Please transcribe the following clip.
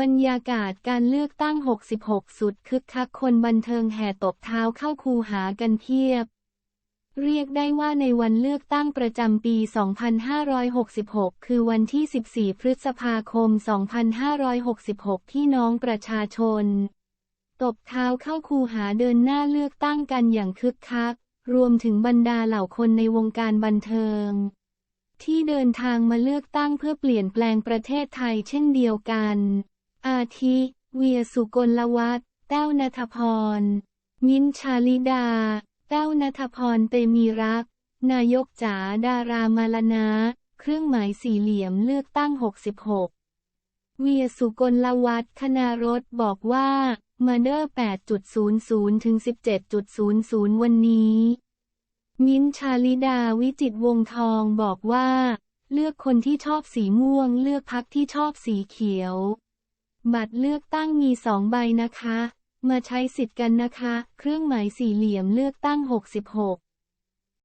บรรยากาศการเลือกตั้ง 66 สุดคึกคักคนบันเทิงแห่ตบเท้าเข้าคูหากันเพียบ เรียกได้ว่าในวันเลือกตั้งประจำปี 2566 คือวันที่ 14 พฤษภาคม 2566 พี่น้องประชาชน ตบเท้าเข้าคูหาเดินหน้าเลือกตั้งกันอย่างคึกคัก รวมถึงบรรดาเหล่าคนในวงการบันเทิง ที่เดินทางมาเลือกตั้งเพื่อเปลี่ยนแปลงประเทศไทยเช่นเดียวกัน อาทิ เวียสุกลวัฒน์แต้วนัทพร มิ้นชาลิดา แต้วนัทพรเตมีรัก นายกจ๋าดารามาลนะเครื่องหมายสี่เหลี่ยมเลือกตั้ง 66 เวียสุกลวัฒน์คณารถบอกว่ามาเดอร์8.00 ถึง 17.00 วันนี้ มิ้นชาลิดาวิจิตวงทองบอกว่า เลือกคนที่ชอบสีม่วง เลือกพักที่ชอบสีเขียว บัตรเลือกตั้งมีสองใบนะคะ มาใช้สิทธิ์กันนะคะ เครื่องหมายสี่เหลี่ยมเลือกตั้ง 66